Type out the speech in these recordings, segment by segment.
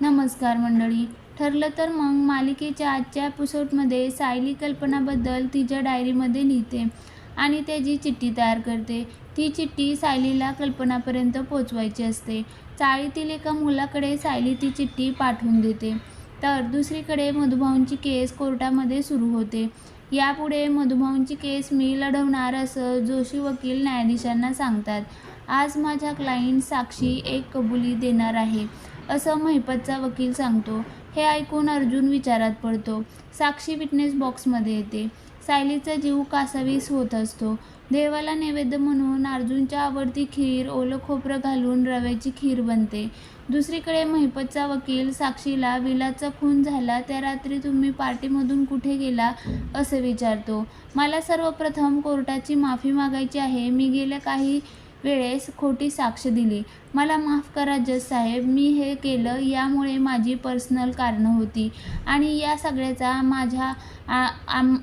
नमस्कार मंडळी. ठरलं तर मग मालिकेच्या आजच्या एपिसोडमध्ये सायली कल्पनाबद्दल तिच्या डायरीमध्ये लिहिते आणि त्याची चिठ्ठी तयार करते. ती चिठ्ठी सायलीला कल्पनापर्यंत पोचवायची असते. चाळीतील एका मुलाकडे सायली ती चिठ्ठी पाठवून देते. तर दुसरीकडे मधुभाऊंची केस कोर्टामध्ये सुरू होते. यापुढे मधुभाऊंची केस मी लढवणार असं जोशी वकील न्यायाधीशांना सांगतात. आज माझ्या क्लायंट साक्षी एक कबुली देणार आहे. असं महिपतचा वकील सांगतो. हे ऐकून अर्जुन विचारात पडतो. साक्षी विटनेस बॉक्समध्ये येते. सायलीचा जीव कासावीस होत असतो. देवाला नैवेद्य म्हणून अर्जुनच्या आवडती खीर ओलं खोबरं घालून रव्याची खीर बनते. दुसरीकडे महिपतचा वकील साक्षीला विलाचा खून झाला त्या रात्री तुम्ही पार्टीमधून कुठे गेला असं विचारतो. मला सर्वप्रथम कोर्टाची माफी मागायची आहे. मी गेल्या काही वेळेस खोटी साक्ष दिली. मला माफ करा जज साहेब मी हे केलं यामुळे माझी पर्सनल कारणं होती आणि या सगळ्याचा माझ्या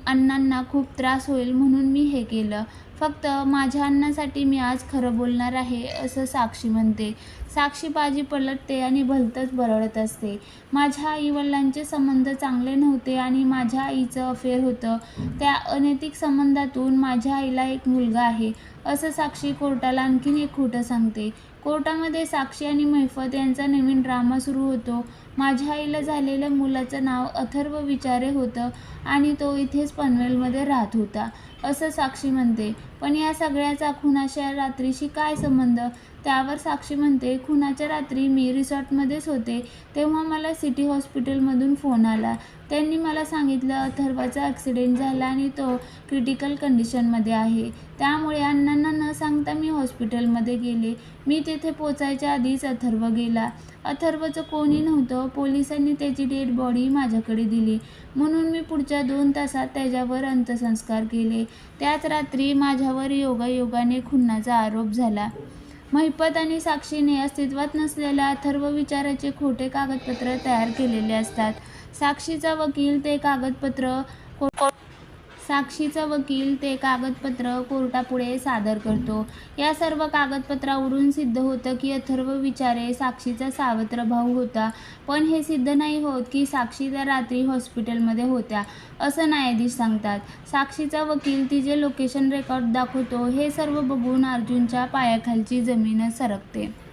अण्णांना खूप त्रास होईल म्हणून मी हे केलं. फक्त माझ्या अन्नासाठी मी आज खरं बोलणार आहे असं साक्षी म्हणते. साक्षी बाजी पलटते आणि भलतंच बरळत असते. माझ्या आईवडिलांचे संबंध चांगले नव्हते आणि माझ्या आईचं अफेअर होतं. त्या अनैतिक संबंधातून माझ्या आईला एक मुलगा आहे असं साक्षी कोर्टाला आणखीन एक खोटं सांगते. कोर्टामध्ये साक्षी आणि मैफत यांचा नवीन ड्रामा सुरू होतो. माझ्या आईला झालेल्या मुलाचं नाव अथर्व विचारे होतं आणि तो इथेच पनवेलमध्ये राहत होता असं साक्षी म्हणते. पण या सगळ्याचा खुनाच्या रात्रीशी काय संबंध? त्यावर साक्षी म्हणते खुनाच्या रात्री मी रिसॉर्टमध्येच होते तेव्हा मला सिटी हॉस्पिटलमधून फोन आला. त्यांनी मला सांगितलं अथर्वाचा ॲक्सिडेंट झाला आणि तो क्रिटिकल कंडिशनमध्ये आहे. त्यामुळे अण्णांना न सांगता मी हॉस्पिटलमध्ये गेले. मी तेथे पोचायच्या आधीच अथर्व गेला. अथर्वचं कोणी नव्हतं. पोलिसांनी त्याची डेड बॉडी माझ्याकडे दिली. म्हणून मी पुढच्या दोन तासात त्याच्यावर अंत्यसंस्कार केले. त्याच रात्री माझ्यावर योगायोगाने खुन्नाचा आरोप झाला. महिपत आणि साक्षीने अस्तित्वात नसलेल्या अथर्व विचाराचे खोटे कागदपत्र तयार केलेले असतात. साक्षीचा वकील ते कागदपत्र को- साक्षीचा वकील ते कागदपत्र कोर्टापुढे सादर करतो. या सर्व कागदपत्रावरून सिद्ध होतं की अथर्व विचारे साक्षीचा सावत्र भाऊ होता. पण हे सिद्ध नाही होत की साक्षी त्या रात्री हॉस्पिटलमध्ये होत्या असं न्यायाधीश सांगतात. साक्षीचा वकील तिचे लोकेशन रेकॉर्ड दाखवतो. हे सर्व बघून अर्जुनच्या पायाखालची जमीनच सरकते.